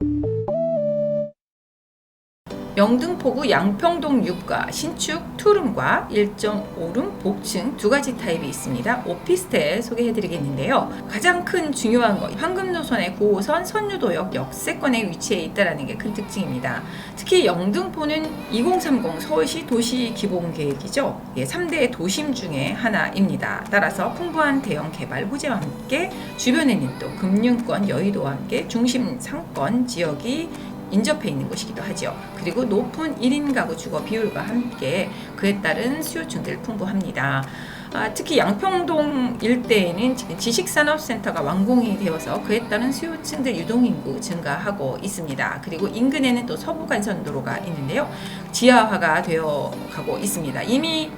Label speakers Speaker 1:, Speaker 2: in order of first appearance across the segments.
Speaker 1: Música 영등포구 양평동 6가 신축 투룸과 1.5룸 복층 두 가지 타입이 있습니다. 오피스텔 소개해 드리겠는데요. 가장 큰 중요한 거 황금노선의 9호선 선유도역 역세권에 위치해 있다는 게 큰 특징입니다. 특히 영등포는 2030 서울시 도시 기본 계획이죠. 예, 3대 도심 중에 하나입니다. 따라서 풍부한 대형 개발 호재와 함께 주변에는 또 금융권 여의도와 함께 중심 상권 지역이 인접해 있는 곳이기도 하죠. 그리고 높은 1인 가구 주거 비율과 함께 그에 따른 수요층들 풍부합니다. 아, 특히 양평동 일대에는 지식산업센터가 완공이 되어서 그에 따른 수요층들 유동인구 증가하고 있습니다. 그리고 인근에는 또 서부간선도로가 있는데요. 지하화가 되어 가고 있습니다. 이미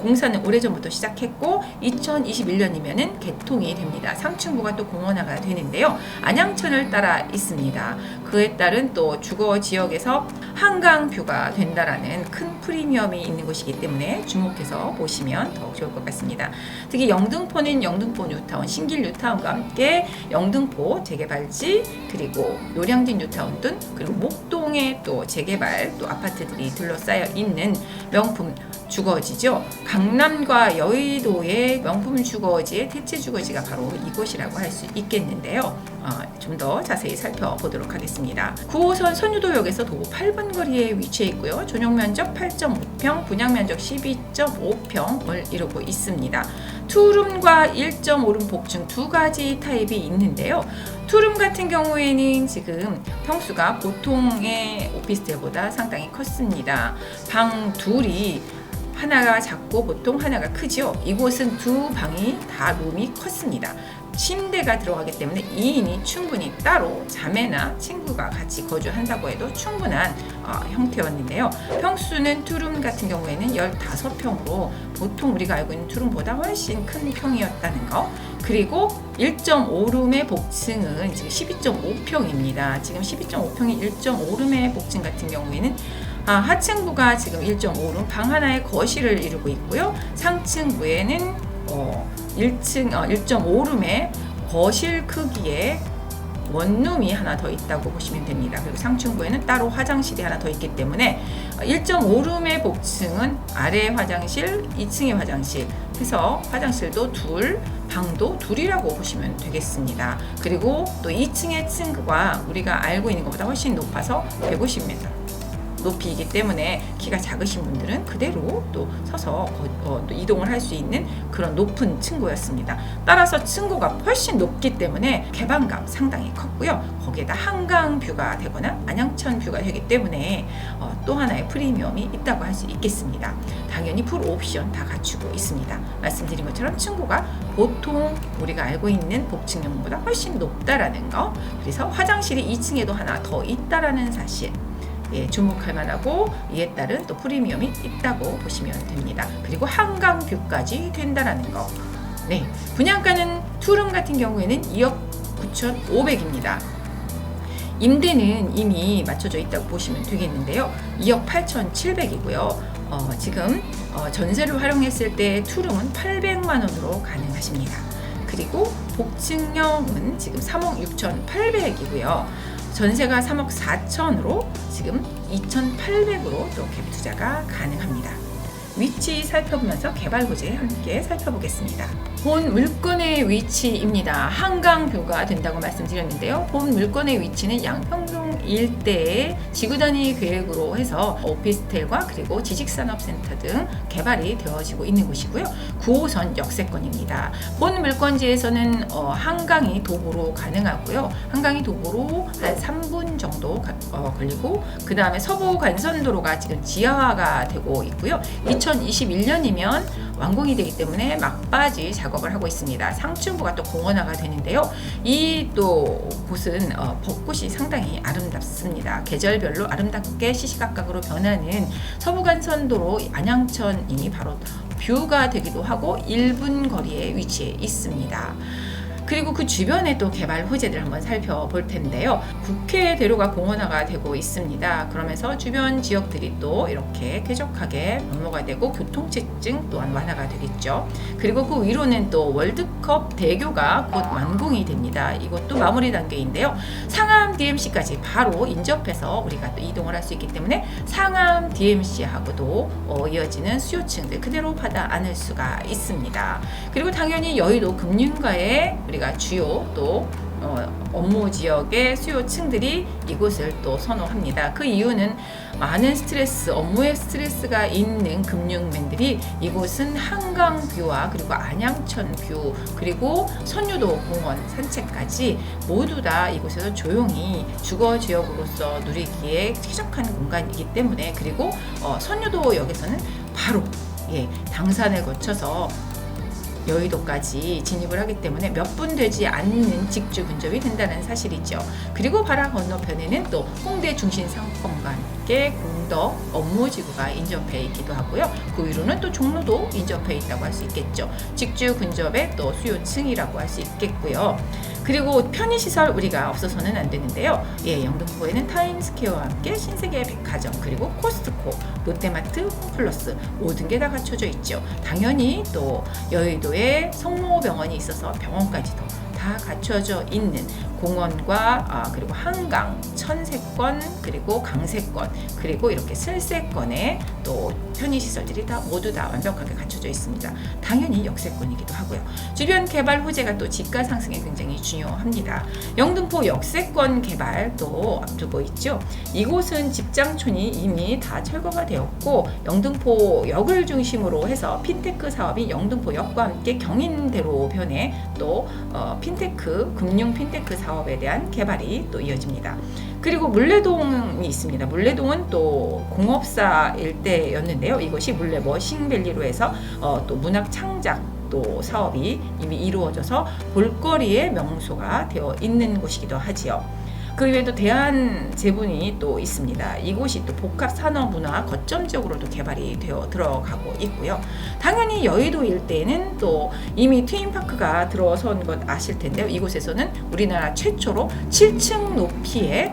Speaker 1: 공사는 오래전부터 시작했고 2021년이면은 개통이 됩니다. 상층부가 또 공원화가 되는데요. 안양천을 따라 있습니다. 그에 따른 또 주거 지역에서 한강뷰가 된다라는 큰 프리미엄이 있는 곳이기 때문에 주목해서 보시면 더욱 좋을 것 같습니다. 특히 영등포는 영등포 뉴타운, 신길 뉴타운과 함께 영등포 재개발지 그리고 노량진 뉴타운 등 그리고 목동에 또 재개발 또 아파트들이 둘러싸여 있는 명품 주거지죠. 강남과 여의도의 명품 주거지의 대체 주거지가 바로 이곳이라고 할 수 있겠는데요. 어, 좀더 자세히 살펴보도록 하겠습니다. 9호선 선유도역에서 도보 8분 거리에 위치해 있고요. 전용 면적 8.5평, 분양 면적 12.5평을 이루고 있습니다. 투룸과 1.5룸 복층 두 가지 타입이 있는데요. 투룸 같은 경우에는 지금 평수가 보통의 오피스텔보다 상당히 컸습니다. 방 둘이 하나가 작고 보통 하나가 크죠. 이곳은 두 방이 다 룸이 컸습니다. 침대가 들어가기 때문에 2인이 충분히 따로 자매나 친구가 같이 거주한다고 해도 충분한 어, 형태였는데요. 평수는 투룸 같은 경우에는 15평으로 보통 우리가 알고 있는 투룸보다 훨씬 큰 평이었다는 거. 그리고 1.5룸의 복층은 지금 12.5평입니다. 지금 12.5평이 1.5룸의 복층 같은 경우에는 아, 하층부가 지금 1.5룸 방 하나의 거실을 이루고 있고요. 상층부에는 어, 1층 어, 1.5룸의 거실 크기의 원룸이 하나 더 있다고 보시면 됩니다. 그리고 상층부에는 따로 화장실이 하나 더 있기 때문에 1.5룸의 복층은 아래 화장실, 2층의 화장실 해서 화장실도 둘, 방도 둘이라고 보시면 되겠습니다. 그리고 또 2층의 층과 우리가 알고 있는 것보다 훨씬 높아서 150m. 높이이기 때문에 키가 작으신 분들은 그대로 또 서서 거- 어, 또 이동을 할 수 있는 그런 높은 층고였습니다. 따라서 층고가 훨씬 높기 때문에 개방감 상당히 컸고요. 거기에다 한강 뷰가 되거나 안양천 뷰가 되기 때문에 어, 또 하나의 프리미엄이 있다고 할 수 있겠습니다. 당연히 풀 옵션 다 갖추고 있습니다. 말씀드린 것처럼 층고가 보통 우리가 알고 있는 복층형보다 훨씬 높다라는 거. 그래서 화장실이 2층에도 하나 더 있다라는 사실. 예, 주목할 만하고 이에 따른 또 프리미엄이 있다고 보시면 됩니다. 그리고 한강뷰까지 된다라는 거. 네, 분양가는 투룸 같은 경우에는 2억 9,500입니다. 임대는 이미 맞춰져 있다고 보시면 되겠는데요. 2억 8,700이고요. 어, 지금 어, 전세를 활용했을 때 투룸은 800만 원으로 가능하십니다. 그리고 복층형은 지금 3억 6,800이고요. 전세가 3억 4천으로 지금 2,800으로 또 갭 투자가 가능합니다. 위치 살펴보면서 개발 호재 함께 살펴보겠습니다. 본 물건의 위치입니다. 한강뷰가 된다고 말씀드렸는데요. 본 물건의 위치는 양평동 일대의 지구 단위 계획으로 해서 오피스텔과 그리고 지식산업센터 등 개발이 되어지고 있는 곳이고요. 9호선 역세권입니다. 본 물건지에서는 어, 한강이 도보로 가능하고요. 한강이 도보로 한 3분 정도 가- 어, 걸리고 그 다음에 서부 간선도로가 지금 지하화가 되고 있고요. 2021년이면 완공이 되기 때문에 막바지 작업을 하고 있습니다. 상층부가 또 공원화가 되는데요. 이 또 곳은 어, 벚꽃이 상당히 아름답습니다. 계절별로 아름답게 시시각각으로 변하는 서부간선도로 안양천이 바로 뷰가 되기도 하고 1분 거리에 위치해 있습니다. 그리고 그 주변에 또 개발 호재들 한번 살펴볼 텐데요. 국회 대로가 공원화가 되고 있습니다. 그러면서 주변 지역들이 또 이렇게 쾌적하게 변모가 되고 교통체증 또한 완화가 되겠죠. 그리고 그 위로는 또 월드컵 대교가 곧 완공이 됩니다. 이것도 마무리 단계인데요. 상암 DMC까지 바로 인접해서 우리가 또 이동을 할 수 있기 때문에 상암 DMC하고도 어, 이어지는 수요층들 그대로 받아 안을 수가 있습니다. 그리고 당연히 여의도 금융가의 우리가 주요 또 어, 업무 지역의 수요층들이 이곳을 또 선호합니다. 그 이유는 많은 스트레스, 업무의 스트레스가 있는 금융맨들이 이곳은 한강뷰와 그리고 안양천 뷰 그리고 선유도 공원 산책까지 모두 다 이곳에서 조용히 주거 지역으로서 누리기에 쾌적한 공간이기 때문에 그리고 어, 선유도역에서는 바로 예, 당산을 거쳐서 여의도까지 진입을 하기 때문에 몇 분 되지 않는 직주 근접이 된다는 사실이죠. 그리고 바라 건너편에는 또 홍대 중심 상권과 함께 공덕 업무지구가 인접해 있기도 하고요. 그 위로는 또 종로도 인접해 있다고 할 수 있겠죠. 직주 근접의 또 수요층이라고 할 수 있겠고요. 그리고 편의시설 우리가 없어서는 안 되는데요. 예, 영등포에는 타임스퀘어와 함께 신세계 백화점 그리고 코스트코, 롯데마트, 홈플러스 모든 게 다 갖춰져 있죠. 당연히 또 여의도에 성모병원이 있어서 병원까지도 다 갖춰져 있는 공원과 아, 그리고 한강, 천세권 그리고 강세권 그리고 이렇게 슬세권의 또 편의시설들이 다 모두 다 완벽하게 갖춰져 있습니다. 당연히 역세권이기도 하고요. 주변 개발 호재가 또 지가 상승에 굉장히 중요합니다. 영등포 역세권 개발도 앞두고 있죠. 이곳은 직장촌이 이미 다 철거가 되었고 영등포 역을 중심으로 해서 핀테크 사업이 영등포 역과 함께 경인대로 변해 또 어, 핀테크 금융 핀테크 사업에 대한 개발이 또 이어집니다. 그리고 물레동이 있습니다. 물레동은 또 공업사 일대였는데요. 이것이 물레 머싱밸리로 해서 어, 또 문학 창작 또 사업이 이미 이루어져서 볼거리의 명소가 되어 있는 곳이기도 하지요. 그 외에도 대한 제분이 또 있습니다. 이곳이 또 복합 산업 문화 거점 지역으로도 개발이 되어 들어가고 있고요. 당연히 여의도 일대에는 또 이미 트윈파크가 들어선 것 아실 텐데요. 이곳에서는 우리나라 최초로 7층 높이의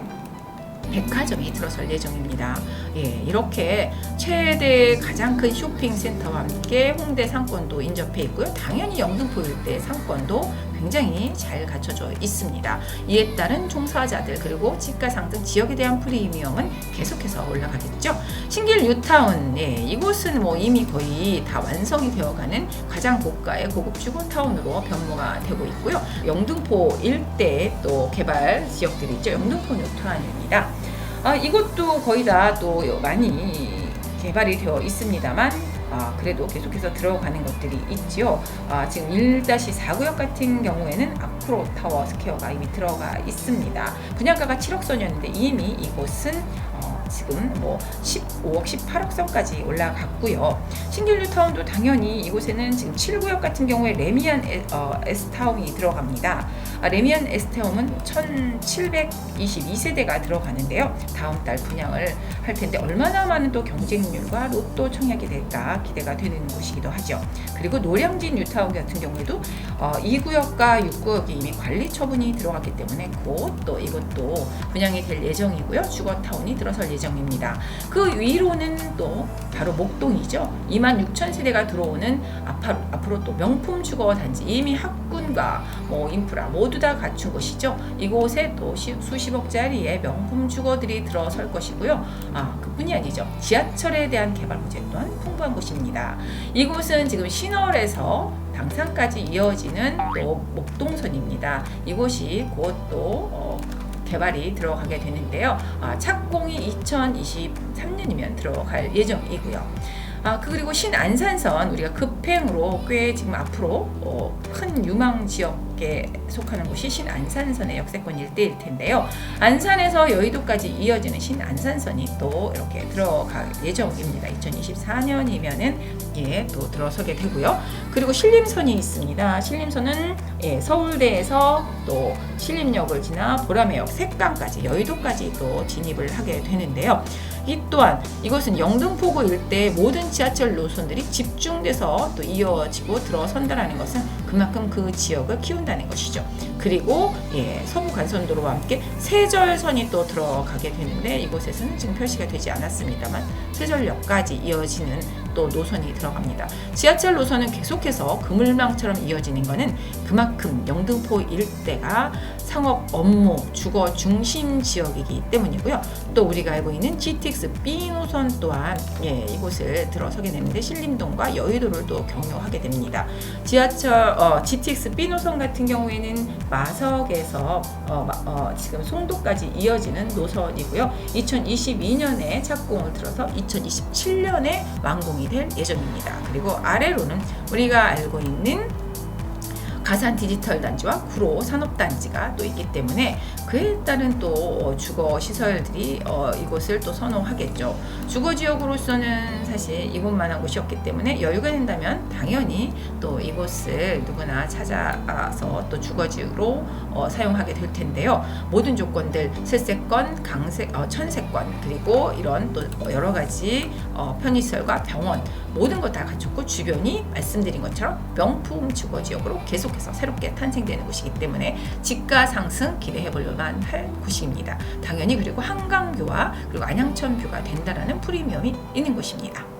Speaker 1: 백화점이 들어설 예정입니다. 예, 이렇게 최대 가장 큰 쇼핑센터와 함께 홍대 상권도 인접해 있고요. 당연히 영등포 일대 상권도 굉장히 잘 갖춰져 있습니다. 이에 따른 종사자들 그리고 집가 상등 지역에 대한 프리미엄은 계속해서 올라가겠죠. 신길 뉴타운 예, 이곳은 뭐 이미 거의 다 완성이 되어가는 가장 고가의 고급 주거 타운으로 변모가 되고 있고요. 영등포 일대 또 개발 지역들이 있죠. 영등포 뉴타운입니다. 아, 이것도 거의 다 또 많이 개발이 되어 있습니다만 아, 그래도 계속해서 들어가는 것들이 있지요. 아, 지금 1-4구역 같은 경우에는 아크로 타워 스퀘어가 이미 들어가 있습니다. 분양가가 7억 선이었는데 이미 이곳은 어, 지금 뭐 15억, 18억 선까지 올라갔고요. 신길뉴타운도 당연히 이곳에는 지금 7구역 같은 경우에 레미안 에, 어, S타운이 들어갑니다. 아, 레미안 S타운은 1722세대가 들어가는데요. 다음 달 분양을 할 텐데 얼마나 많은 또 경쟁률과 로또 청약이 될까 기대가 되는 곳이기도 하죠. 그리고 노량진 뉴타운 같은 경우에도 어, 2구역과 6구역이 이미 관리 처분이 들어갔기 때문에 곧 또 이것도 분양이 될 예정이고요. 주거타운이 들어설 예정입니다. 그 위로는 또 바로 목동이죠. 2만 6천 세대가 들어오는 앞으로, 앞으로 또 명품 주거 단지 이미 학군과 뭐 인프라 모두 다 갖춘 곳이죠. 이곳에 또 시- 수십억짜리의 명품 주거들이 들어설 것이고요. 아 그뿐이 아니죠. 지하철에 대한 개발 호재 또한 풍부한 곳입니다. 이곳은 지금 신월에서 당산까지 이어지는 또 목동선입니다. 이곳이 곧또 어, 개발이 들어가게 되는데요. 아, 착공이 2023년이면 들어갈 예정이고요. 아, 그 그리고 신안산선 우리가 급행으로 꽤 지금 앞으로 어, 큰 유망 지역에 속하는 곳이 신안산선의 역세권 일대일 텐데요. 안산에서 여의도까지 이어지는 신안산선이 또 이렇게 들어갈 예정입니다. 2024년이면은 예, 또 들어서게 되고요. 그리고 신림선이 있습니다. 신림선은 예, 서울대에서 또 신림역을 지나 보라매역, 색강까지 여의도까지 또 진입을 하게 되는데요. 이 또한 이것은 영등포구 일대 모든 지하철 노선들이 집중돼서 또 이어지고 들어선다라는 것은 그만큼 그 지역을 키운다는 것이죠. 그리고 예, 서부 간선도로와 함께 세절선이 또 들어가게 되는데 이곳에서는 지금 표시가 되지 않았습니다만 세절역까지 이어지는 또 노선이 들어갑니다. 지하철 노선은 계속해서 그물망처럼 이어지는 것은 그만큼 영등포 일대가 상업 업무 주거 중심 지역이기 때문이고요. 또 우리가 알고 있는 GTX B 노선 또한 예, 이곳을 들어서게 되는데 신림동과 여의도를 또 경유하게 됩니다. 지하철 어, GTX B 노선 같은 경우에는 마석에서 어, 마- 어, 지금 송도까지 이어지는 노선이고요. 2022년에 착공을 들어서 2027년에 완공이 될 예정입니다. 그리고 아래로는 우리가 알고 있는 가산 디지털 단지와 구로 산업 단지가 또 있기 때문에 그에 따른 또 주거 시설들이 어, 이곳을 또 선호하겠죠. 주거 지역으로서는 사실 이곳만한 곳이었기 때문에 여유가 된다면 당연히 또 이곳을 누구나 찾아서 또 주거지로 어, 사용하게 될 텐데요. 모든 조건들 세세권, 강세, 어, 천세권 그리고 이런 또 여러 가지 어, 편의시설과 병원 모든 것 다 갖췄고 주변이 말씀드린 것처럼 명품 주거 지역으로 계속해서 새롭게 탄생되는 곳이기 때문에 집가 상승 기대해 볼 만할 곳입니다. 당연히 그리고 한강뷰와 그리고 안양천 뷰가 된다라는 프리미엄이 있는 곳입니다.